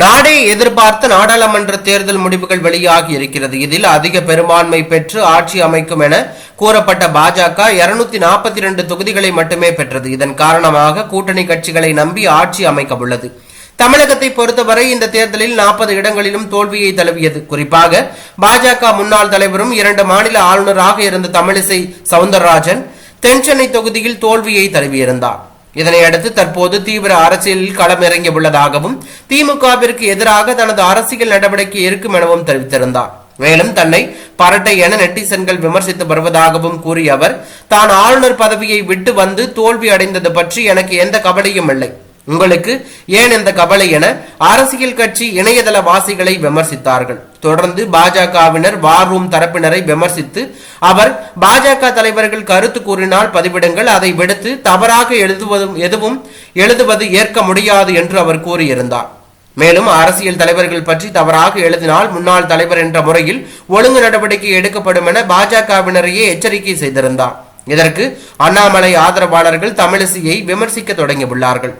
நாடே எதிர்பார்த்த நாடாளுமன்ற தேர்தல் முடிவுகள் வெளியாகி இருக்கிறது. இதில் அதிக பெரும்பான்மை பெற்று ஆட்சி அமைக்கும் என கூறப்பட்ட பாஜக இருநூத்தி நாற்பத்தி இரண்டு தொகுதிகளை மட்டுமே பெற்றது. இதன் காரணமாக கூட்டணி கட்சிகளை நம்பி ஆட்சி அமைக்க உள்ளது. தமிழகத்தை பொறுத்தவரை இந்த தேர்தலில் நாற்பது இடங்களிலும் தோல்வியை தழுவியது. குறிப்பாக பாஜக முன்னாள் தலைவரும் இரண்டு மாநில ஆளுநராக இருந்த தமிழிசை சவுந்தரராஜன் தென்சென்னை தொகுதியில் தோல்வியை தழுவியிருந்தார். இதனையடுத்து தற்போது தீவிர அரசியலில் களமிறங்கியுள்ளதாகவும் திமுகவிற்கு எதிராக தனது அரசியல் நடவடிக்கை இருக்கும் எனவும் தெரிவித்திருந்தார். மேலும் தன்னை பரட்டை என நெட்டிசன்கள் விமர்சித்து வருவதாகவும் கூறிய அவர் தான் ஆளுநர் பதவியை விட்டு வந்து தோல்வி அடைந்தது பற்றி எனக்கு எந்த கவலையும் இல்லை. உங்களுக்கு ஏன் இந்த கவலை என அரசியல் கட்சி இணையதள வாசிகளை விமர்சித்தார்கள். தொடர்ந்து பாஜகவினர் வார் ரூம் தரப்பினரை விமர்சித்து அவர் பாஜக தலைவர்கள் கருத்து கூறினால் பதிவிடுங்கள் அதை விடுத்து தவறாக எழுதுவதும் எதுவும் எழுதுவது ஏற்க முடியாது என்று அவர் கூறியிருந்தார். மேலும் அரசியல் தலைவர்கள் பற்றி தவறாக எழுதினால் முன்னாள் தலைவர் என்ற முறையில் ஒழுங்கு நடவடிக்கை எடுக்கப்படும் என பாஜகவினரையே எச்சரிக்கை செய்திருந்தார். இதற்கு அண்ணாமலை ஆதரவாளர்கள் தமிழிசையை விமர்சிக்க தொடங்கியுள்ளார்கள்.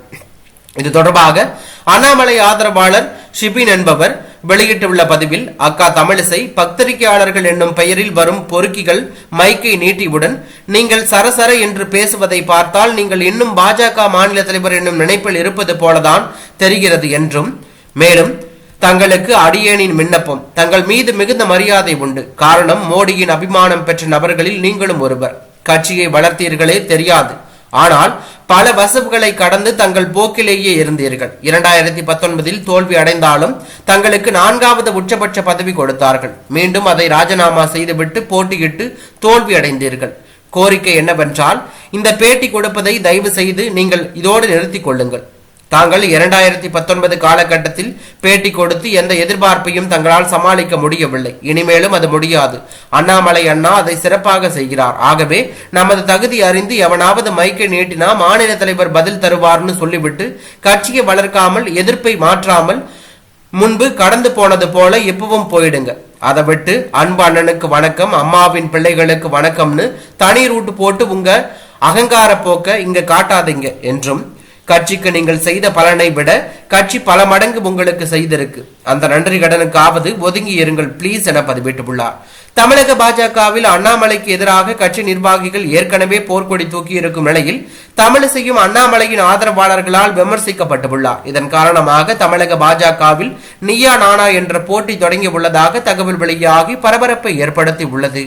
இது தொடர்பாக அண்ணாமலை ஆதரவாளர் ஷிபின் என்பவர் வெளியிட்டுள்ள பதிவில் அக்கா தமிழிசை பத்திரிகையாளர்கள் என்னும் பெயரில் வரும் பொறுக்கிகள் மைக்கை நீட்டியுடன் நீங்கள் சரசர என்று பேசுவதை பார்த்தால் நீங்கள் இன்னும் பாஜக மாநில தலைவர் என்னும் நினைப்பில் இருப்பது போலதான் தெரிகிறது என்றும் மேலும் தங்களுக்கு அடியேனின் விண்ணப்பம் தங்கள் மீது மிகுந்த மரியாதை உண்டு. காரணம் மோடியின் அபிமானம் பெற்ற நபர்களில் நீங்களும் ஒருவர். கட்சியை வளர்த்தீர்களே தெரியாது. ஆனால் பல வசவுகளை கடந்து தங்கள் போக்கிலேயே இருந்தீர்கள். இரண்டாயிரத்தி பத்தொன்பதில் தோல்வி அடைந்தாலும் தங்களுக்கு நான்காவது உச்சபட்ச பதவி கொடுத்தார்கள். மீண்டும் அதை ராஜினாமா செய்துவிட்டு போட்டியிட்டு தோல்வி அடைந்தீர்கள். கோரிக்கை என்னவென்றால் இந்த பேட்டி கொடுப்பதை தயவு செய்து நீங்கள் இதோடு நிறுத்திக் கொள்ளுங்கள். தாங்கள் இரண்டாயிரத்தி பத்தொன்பது காலகட்டத்தில் பேட்டி கொடுத்து எந்த எதிர்பார்ப்பையும் தங்களால் சமாளிக்க முடியவில்லை. இனிமேலும் அது முடியாது. அண்ணாமலை அண்ணா அதை சிறப்பாக செய்கிறார். ஆகவே நமது தகுதி அறிந்து எவனாவது மைக்கை நீட்டினா மாநில தலைவர் பதில் தருவார்னு சொல்லிவிட்டு கட்சியை வளர்க்காமல் எதிர்ப்பை மாற்றாமல் முன்பு கடந்து போனது போல இப்பவும் போயிடுங்க. அதை விட்டு அன்பு அண்ணனுக்கு வணக்கம் அம்மாவின் பிள்ளைகளுக்கு வணக்கம்னு தனி ரூட்டு போட்டு உங்க அகங்கார போக்க இங்க காட்டாதீங்க என்றும் கட்சிக்கு நீங்கள் செய்த பலனை விட கட்சி பல மடங்கு உங்களுக்கு செய்திருக்கு. அந்த நன்றி கடனுக்காவது ஒதுங்கி இருங்கள் ப்ளீஸ் என பதிவிட்டுள்ளார். தமிழக பாஜகவில் அண்ணாமலைக்கு எதிராக கட்சி நிர்வாகிகள் ஏற்கனவே போர்க்கொடி தூக்கி இருக்கும் நிலையில் தமிழிசையும் அண்ணாமலையின் ஆதரவாளர்களால் விமர்சிக்கப்பட்டுள்ளார். இதன் காரணமாக தமிழக பாஜகவில் நியா நானா என்ற போட்டி தொடங்கி உள்ளதாக தகவல் வெளியாகி பரபரப்பை ஏற்படுத்தி உள்ளது.